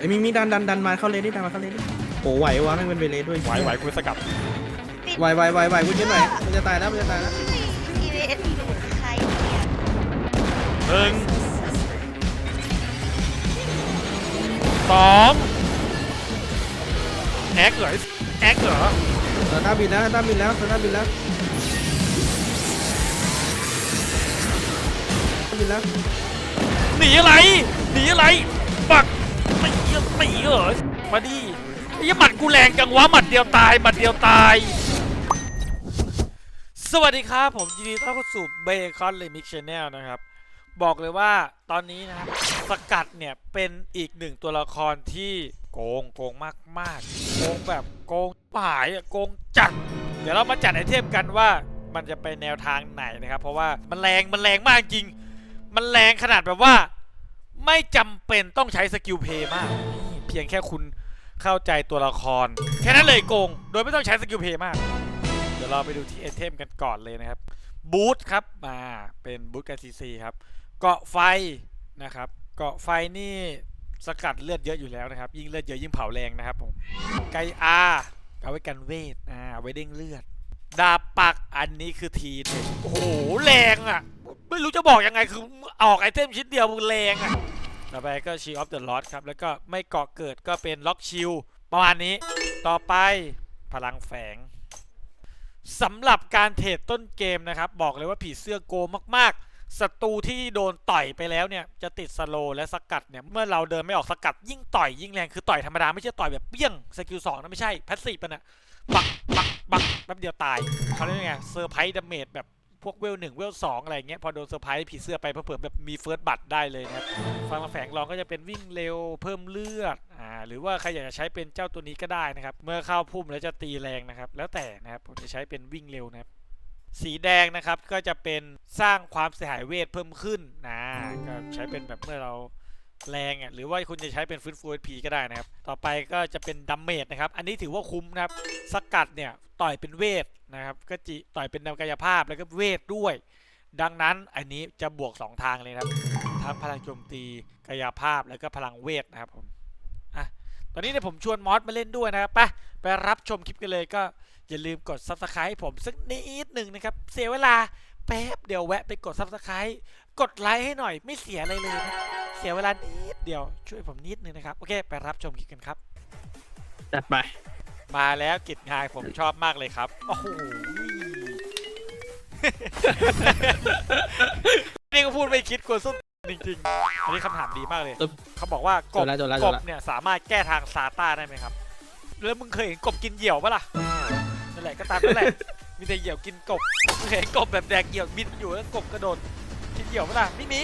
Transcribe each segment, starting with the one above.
ไอ้มีมีดันดันดันมาเข้าเลนดิดันมาเข้าเลนดิโอ้ไหววะแม่งเป็นเวเลสด้วยไหวไหวกูสกัดไหวไหวไหวไหวกูยืนไหวมันจะตายแล้วมันจะตายแล้วอีเวนใครเนี่ยหนึ่งสองแอคเหรอแอคเหรอสตาร์บินแล้วสตาร์บินแล้วสตาร์บินแล้วบินแล้วหนีอะไรหนีอะไรปัก ไม่ไม่เหรอมาดิไอ้หมัดกูแรงจังวะหมัดเดียวตายหมัดเดียวตาย สวัสดีครับ ผมยินดีต้อนรับเข้าสู่เบคอนเลมิกชแนลนะครับ บอกเลยว่าตอนนี้นะครับสกัดเนี่ยเป็นอีกหนึ่งตัวละครที่โกงโกงมากมากโกงแบบโกงหายโกงจัด เดี๋ยวเรามาจัดไอเทมกันว่ามันจะไปแนวทางไหนนะครับ เพราะว่ามันแรงมันแรงมากจริง มันแรงขนาดแบบว่า ไม่จำเป็นต้องใช้สกิลเพย์มาก เพียงแค่คุณเข้าใจตัวละคร แค่นั้นเลยโกง โดยไม่ต้องใช้สกิลเพย์มาก เดี๋ยวเราไปดูที่ไอเทมกันก่อนเลยนะครับ บูทครับ มาเป็นบูทกันซีซีครับ เกาะไฟนะครับ เกาะไฟนี่สกัดเลือดเยอะอยู่แล้วนะครับ ยิ่งเลือดเยอะยิ่งเผาแรงนะครับผม ไกอาเอาไว้กันเวท อ่า ไว้เด้งเลือด ดาบปักอันนี้คือทีเด็ดโอ้โห แรงอะ ไม่รู้จะบอกยังไงคือออกไอเทมชิ้นเดียวมันแรงอะ ต่อไปก็ชีออฟเดอะลอสครับ แล้วก็ไม่เกาะเกิดก็เป็นล็อกชิลประมาณนี้ ต่อไปพลังแฝงสำหรับการเทรดต้นเกมนะครับ บอกเลยว่าผีเสื้อโกงมากๆศัตรูที่โดนต่อยไปแล้วเนี่ย จะติดสโลและสกัดเนี่ย เมื่อเราเดินไม่ออกสกัด ยิ่งต่อยยิ่งแรงคือต่อยธรรมดา ไม่ใช่ต่อยแบบเปี้ยงสกิลสองนะไม่ใช่แพสซีฟมันอะปักปักปักแป๊บเดียวตายเขาเรียกไงเซอร์ไพรส์ดาเมจแบบ พวกเวลหนึ่งเวลสองอะไรเงี้ยพอโดนเซอร์ไพรส์ผีเสื้อไปเผื่อแบบมีเฟิร์สบัตได้เลยนะครับฟังมาแฝงลองก็จะเป็นวิ่งเร็วเพิ่มเลือดอ่าหรือว่าใครอยากจะใช้เป็นเจ้าตัวนี้ก็ได้นะครับ เมื่อเข้าพุ่มแล้วจะตีแรงนะครับ แล้วแต่นะครับผมจะใช้เป็นวิ่งเร็วนะครับสีแดงนะครับก็จะเป็นสร้างความเสียหายเวทเพิ่มขึ้นนะก็ใช้เป็นแบบเมื่อเราแรงอะหรือว่าคุณจะใช้เป็นฟื้นฟูพีก็ได้นะครับ ต่อไปก็จะเป็นดัมเมจนะครับ อันนี้ถือว่าคุ้มนะครับ สกัดเนี่ยต่อยเป็นเวท นะครับก็จิต่อยเป็นนวกายภาพแล้วก็เวทด้วย ดังนั้นอันนี้จะบวก 2 ทางเลยนะครับทั้งพลังโจมตีกายภาพแล้วก็พลังเวทนะครับผมอะตอนนี้เนี่ยผมชวนมอสมาเล่นด้วยนะครับไปไปรับชมคลิปกันเลยก็อย่าลืมกด subscribe ให้ผมสักนิดหนึ่งนะครับ เสียเวลาแป๊บเดียวแวะไปกด subscribe กดไลค์ให้หน่อยไม่เสียอะไรเลยนะเสียเวลานิดเดียวช่วยผมนิดนึงนะครับ โอเค ไปรับชมคลิปกันครับ จัดไป มาแล้วกิจงานผมชอบมากเลยครับ โอ้โห นี่ก็พูดไม่คิดกลัวส้นจริงๆ อันนี้คำถามดีมากเลยตึ๊บเขาบอกว่ากจบบแล้วจบแล้วกจบบแล้วเนี่ยสามารถแก้ทางซาต้าได้ไหมครับ แล้วมึงเคยเห็นกบกินเหยี่ยวปะล่ะ นั่นแหละก็ตามนั่นแหละ มีแต่เหยี่ยวกินกบมึงเคยเห็นกบแบบแดกเหยี่ยวบินอยู่แล้วกบกระโดดกินเหยี่ยวปะล่ะไม่มี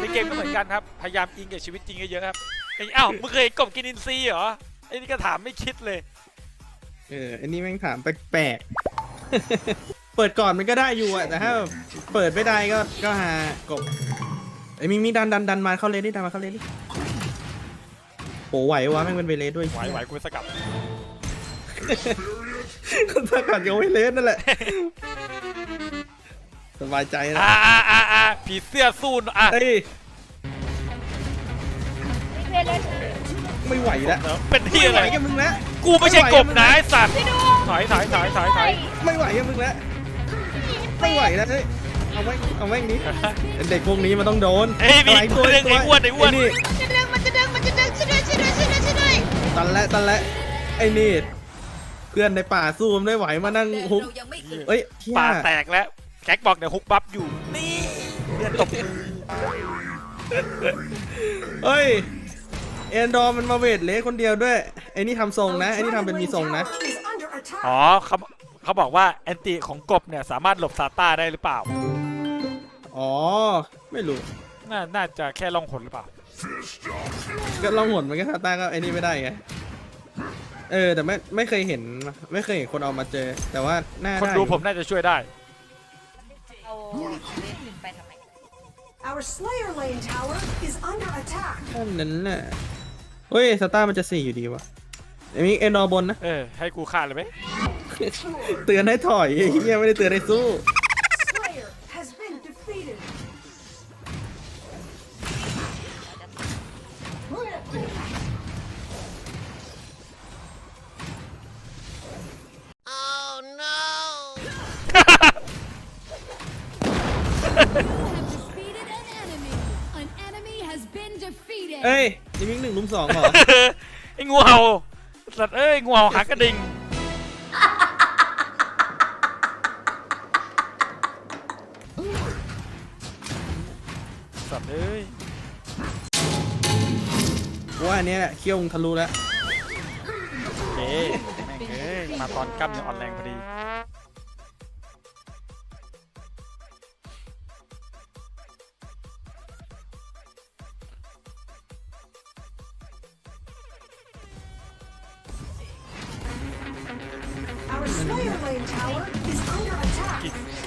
ในเกมก็เหมือนกันครับ พยายามอิงกับชีวิตจริงเยอะๆครับไอ้อ้าวมึงเคยเห็นกบกินอินทรีเหรอไอ้นี่ก็ถามไม่คิดเลย เอออันนี้แม่งถามแปลกๆ เปิดก่อนมันก็ได้อยู่อะแต่ถ้าเปิดไม่ได้ก็ก็หากบไอ้มีมีดันดันดันมาเข้าเลนดิดันมาเข้าเลนดิโอ้ไหววะแม่งเป็นเวเลสด้วยไหวไหวกูสกัดคนสกัดกับเวเลสนั่นแหละสบายใจนะอ่าอ่าอ่าอ่าผีเสื้อสู้หน่อยอะเอ้ยไม่เป็นไรไม่ไหวแล้วเป็นที่ไม่อะไหวไรกับมึงแล้ว กูไม่ใช่ไม่ไหวกบนะไอ้สัตว์พี่ดูถอยถอยถอยถอยถอยไม่ไหวกับมึงแล้วไม่ไหวแล้วเฮ้ยเอาไว้เอาไว้นี้เด็กพวกนี้มันต้องโดนเอ้ยมีะไรตัวหนึงไอ้อ้วนไอ้อ้วนนี่จะดึงมันจะดึงมันจะดึงช่วยด้วยช่วยด้วยช่วยด้วยช่วยด้วยตันและตันและไอ้นี่เพื่อนในป่าสู้มันไม่ไหวมานั่งฮุกเอ้ยเหี้ยป่าแตกแล้วแก๊กบอกเดี๋ยวฮุกบัฟอยู่นี่เลือดตกมือ เอ้ย เอนดอร์มันมาเวทเละคนเดียวด้วยไอ้นี่ทำทรงนะไอ้นี่ทำเป็นมีทรงนะอ๋อเขาเขาบอกว่าแอนติของกบเนี่ยสามารถหลบซาต้าได้หรือเปล่า อ๋อ ไม่รู้ น่าน่าจะแค่ล่องหนหรือเปล่า ก็ลองหนมันก็ซาต้าก็ไอ้นี่ไม่ได้ไง เออ แต่ไม่ไม่เคยเห็นไม่เคยเห็นคนเอามาเจอ แต่ว่าน่าคนได้ดูอยู่ผมน่าจะช่วยได้เอาเล่นขึ้นไปทำไม Our Slayer Lane Tower is under attack. แค่นั้นน่ะ เฮ้ยสตาร์มันจะสี่อยู่ดีวะอันนี้เอ็นอร์บนนะ เออ ให้กูขาดเลยไหม เตือนให้ถอยยังไม่ได้เตือนให้สู้ oh no เฮ้ ลิมิงหนึ่งลุมสองเหรอ ไอ้งูเห่าสัตว์เอ้ยงูเห่าหางกระดิ่งสัตว์เอ้ยว่าอันเนี้ยเขี้ยวมึงทะลุแล้ว โอเคแม่งเอ้ยมาตอนกล้ามเนื้ออ่อนแรงพอดี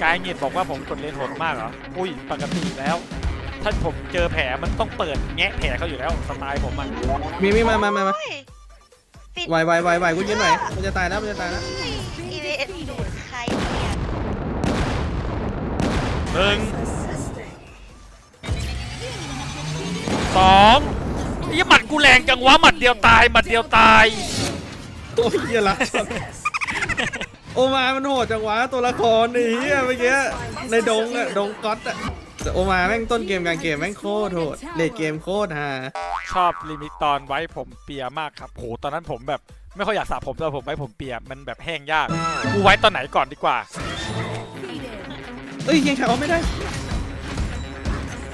กายเงียดบอกว่าผมกดเลนโหดมากเหรอ อุ้ย ปกติแล้ว ถ้าผมเจอแผลมันต้องเปิดแงะแผลเขาอยู่แล้วสไตล์ผมอะมีมีมามามามาไหวไหวไหวไหวกูยืนไหวมันจะตายแล้วมันจะตายแล้วอีเวนดูดใครเนี่ยหนึ่งสองไอ้หมัดกูแรงจังวะหมัดเดียวตายหมัดเดียวตาย โอ้ยเหี้ยละ โอมา มันโหดจังวะตัวละครนี่เฮียเมื่อกี้ในดงอะดงก๊อตอะแต่โอมาแม่งต้นเกมกลางเกมแม่งโคตรโหดเลดเกมโคตรฮาชอบลิมิตตอนไว้ผมเปียมากครับโหตอนนั้นผมแบบ ไม่ค่อยอยากสระผมแต่ผมไว้ผมเปียมันแบบแห้งยากกูไว้ตอนไหนก่อนดีกว่าเอ้ยยังแข่งออฟไม่ได้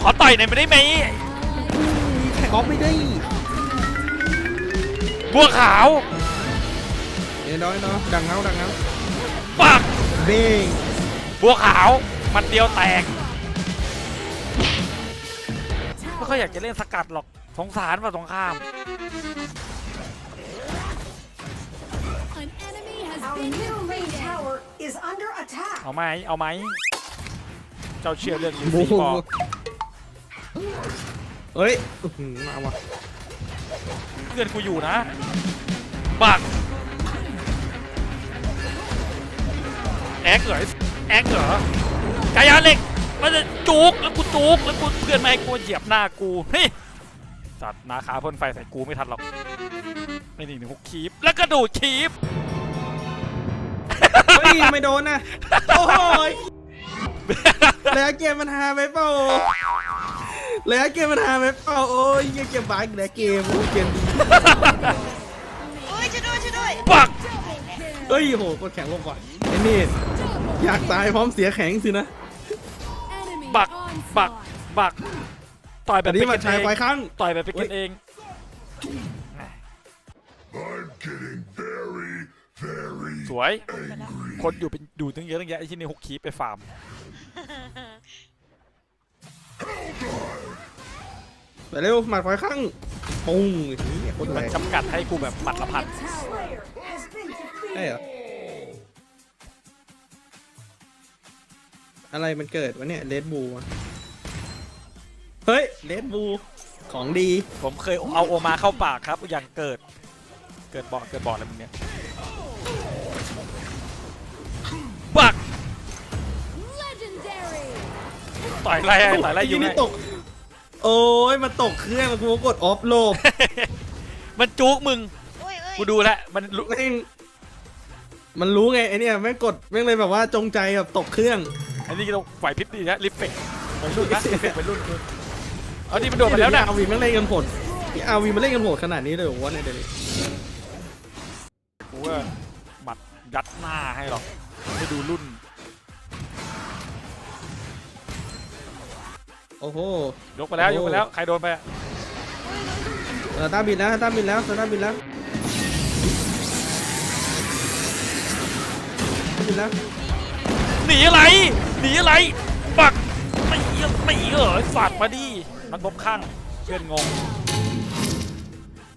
ขอต่อยหน่อยไม่ได้ไหมแข่งออฟไม่ได้บัวขาวเดี๋ยวน้อยเนาะดังเงาดังเงา ปักเบ้งบัวขาวหมัดเดียวแตกไม่ค่อยอยากจะเล่นสกัดหรอกสงสารว่าสงคราม An enemy has Our been middle lane defeated. tower is under attack. เอาไหมเอาไหมเจ้าเชื่อเรื่องนี้โอ้สิโหบอกเอ้ยอื้อหือมาว่ะเพื่อนกูอยู่นะปัก อกเหรอแอกเหรอกายาเหล็กมันจะจุกแล้วกูจุกแล้วกูเพื่อนไม่ให้กูเหยียบหน้ากูเฮ้ยสัตว์นาขาพ่นไฟใส่กูไม่ทันหรอกไม่หนีหนึ่งฮุกคีบแล้วกระโดดคีบเฮ้ยไม่โดนนะโอ้ยแล้วเกมมันฮาไปเปล่าแล้วเกมมันฮาไปเปล่าโอ้ยยังเกมบ้าอีกแล้วเกมโอ้ยเกมดีโอ้ยช่วยด้วยช่วยด้วยปักเฮ้ยโหกดแข็งลงก่อน ไอ้นี่อยากตายพร้อมเสียแข็งสินะ Enemy บัก บัก onslaught. บัก ต่อยแบแต่บนี่เป็มันนชายเองควายข้าง ต่อยแบบเป็นกันเอง I'm getting very, very สวยคนอยู่เป็นดูตั้งเยอะตั้งแยะไอ้ที่นี่ฮุกคีบไปฟาร์ม ไปเร็วหมัดควายข้างปุ้งเฮียโคตรแรมันงจำกัดให้กูแบบหมัดละพัน Slayer has been defeated. ใช่เหรอ อะไรมันเกิดวะเนี่ยเลดบูเฮ้ยเลดบูของดี ผมเคยเอาโอมาเข้าปากครับอย่างเกิด เกิดบอดเกิดบอดอะไรมึงเนี่ยปัก Legendary. ต่อยไรไอ้ต่อยไรอยู่นี่ไงตก โอ้ยมันตกเครื่องกูกดออฟโลบมันจุกมึงโอ้ยเอ้ยกูดูแล้วมันรู้แม่งมันรู้ไงไอเนี่ยแม่งกดแม่งเลยแบบว่าจงใจแบบตกเครื่อง อันนี้เราไหวพริบดีนะลิฟเฟกวัยรุ่นนะลิฟเฟกวัยรุ่นคือเอาดิมันโดดมาแล้วนะอาวีมันเล่นกันโหดอาวีมันเล่นกันโหดขนาดนี้เลยเหรอวะเนี่ยเดี๋ยวนี้กูว่าหมัดยัดหน้าให้หรอกให้ดูรุ่นโอ้โหยกไปแล้วโอ้ยกไปแล้วใครโดนไปอะเออตาบินแล้วตาบินแล้วตาบินแล้วตาบินแล้วหนีอะไร หนีอะไร ปักไม่เหี้ยไม่เหรอฝากมาดิมันบกข้างเพื่อนงง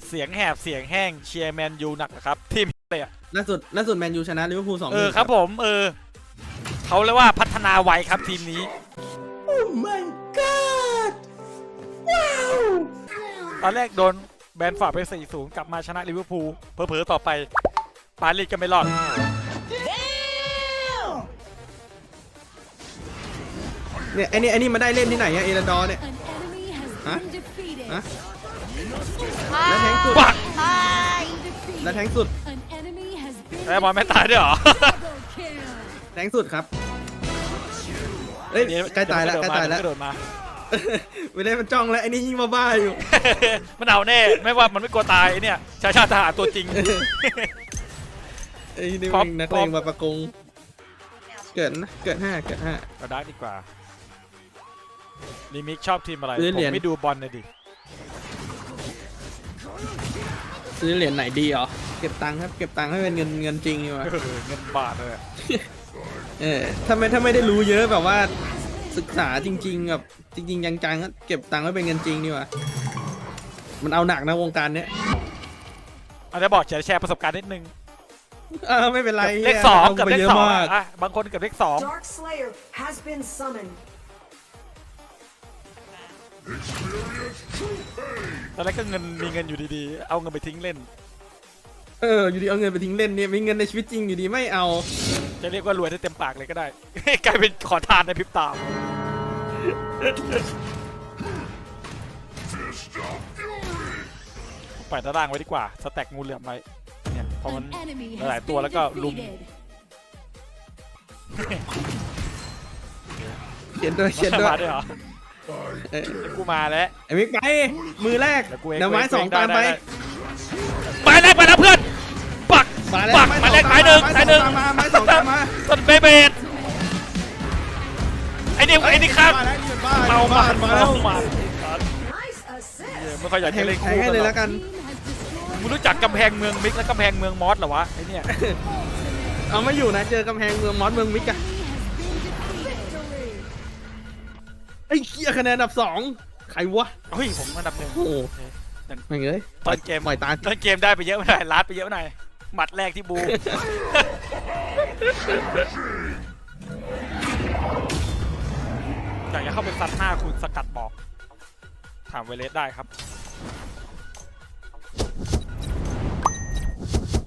เสียงแหบเสียงแห้งเชียร์แมนยูหนักนะครับ ทีมเลยอะล่าสุดล่าสุดแมนยูชนะลิเวอร์พูลสองเออครับผม เออ เขาเรียกว่าพัฒนาไวครับทีมนี้ โอ้ my god ว้าวตอนแรกโดนแบนฝ่าไป4-0กลับมาชนะลิเวอร์พูลเผลอๆต่อไป ปารีสก็ไม่รอด เนี่ยไอ้นี่ไอ้นี่มาได้เล่นที่ไหนอะเอราดอร์เนี่ย An enemy has Huh? been defeated. ฮะตาแล้วแทงสุด ปักตาย Defeated. แล้วแทงสุด An enemy has been ไอ้บอลไม่ตายด้วยเหรอ double kill. แทงสุดครับเอ้ยใกล้ตายแล้วใกล้ตายแล้วกระโดดมาใไม่ได้มันจ้องแล้วไอ้นี่ยิ่งบ้าๆอยู่ มันเอาแน่ ไม่ว่ามันไม่กลัวตายไอ้เนี่ย ชายชาติทหารตัวจริง ไอ้นี่ป๊อปมันนักป๊เลอปงมาประกง เกิดนะเกิดห้าเกิดห้าก็ได้ดีกว่า ลิมิกชอบทีมอะไร ซื้อผเหรียญ มไม่ดูบอลเลยดิ ซื้อเหรียญไหนดีเหรอ เก็บตังค์ครับ เก็บตังค์ให้เป็นเงินเงินจริงดีกว่าเออเงินบาทเลยอะเออถ้าไม่ถ้าไม่ได้รู้เยอะแบบว่าศึกษาจริงๆแบบจริง ๆ จังๆก็เก็บตังค์ไว้เป็นเงินจริงดีกว่า มันเอาหนักนะวงการเนี้ยอาจจะบอกแชร์แชร์ประสบการณ์นิดนึงเออไม่เป็นไรเลขสองกับาเลไปขยะสองมากอะบางคนกับเลขสอง Dark Slayer has been summoned. Experience true pain. ตอนแรกก็เงินมีเงินอยู่ดีๆ เอาเงินไปทิ้งเล่น เออ อยู่ดีเอาเงินไปทิ้งเล่นเนี่ยมีเงินในชีวิตจริงอยู่ดีไม่เอา จะเรียกว่ารวยได้เต็มปากเลยก็ได้ กลายเป็นขอทานในพริบตา Fist of fury. ปล่อยตารางไว้ดีกว่า สแต็กงูเหลือมไว้เนี่ยพอมัน An enemy หลาย has ตัว been แล้วก็ลุม defeated. เขียนด้วยเขียนด้วยมาด้วยเหรอเออ กูมาแล้วไอ้มิกไป มือแรกเดี๋ยวกูเองเดี๋ยวไม้กูเสองตามไปด้ด้ไม้แรกไปแล้วเพื่อน ปัก มาแล้วปักไม้แรกไม้หนึ่งไม้ไม้สหอนึ่งงตามมาไม้สองตามมาต้นเบเบดไอ้นี่ไอ้นี่ครับมาแล้วนี่มันบ้าเมามามาแล้วเมามา Nice assist. ไม่ค่อยอยากแทจะงเล่นแทคู่งให้กันเลยหรแล้อกวกัน Team has destroyed มึงรู้จักกำแพงเมืองมิกและกำแพงเมืองมอสเหรอวะไอ้เนี่ยเอาไม่อยู่นะเจอกำแพงเมืองมอสเมืองมิกอะ อ้เคียคะแนนอันดับสองใครวะเฮ้ยผมอันดับหนึ่งโอ้โหไม่เงยตอนเกมปล่อยตาตอนเกมได้ไปเยอะไปหน่อยลัดไปเยอะไปหน่อยหมัดแรกที่บูอยากจะเข้าไปซัดห้าคุณสกัดบอก ถามเวเลสได้ครับ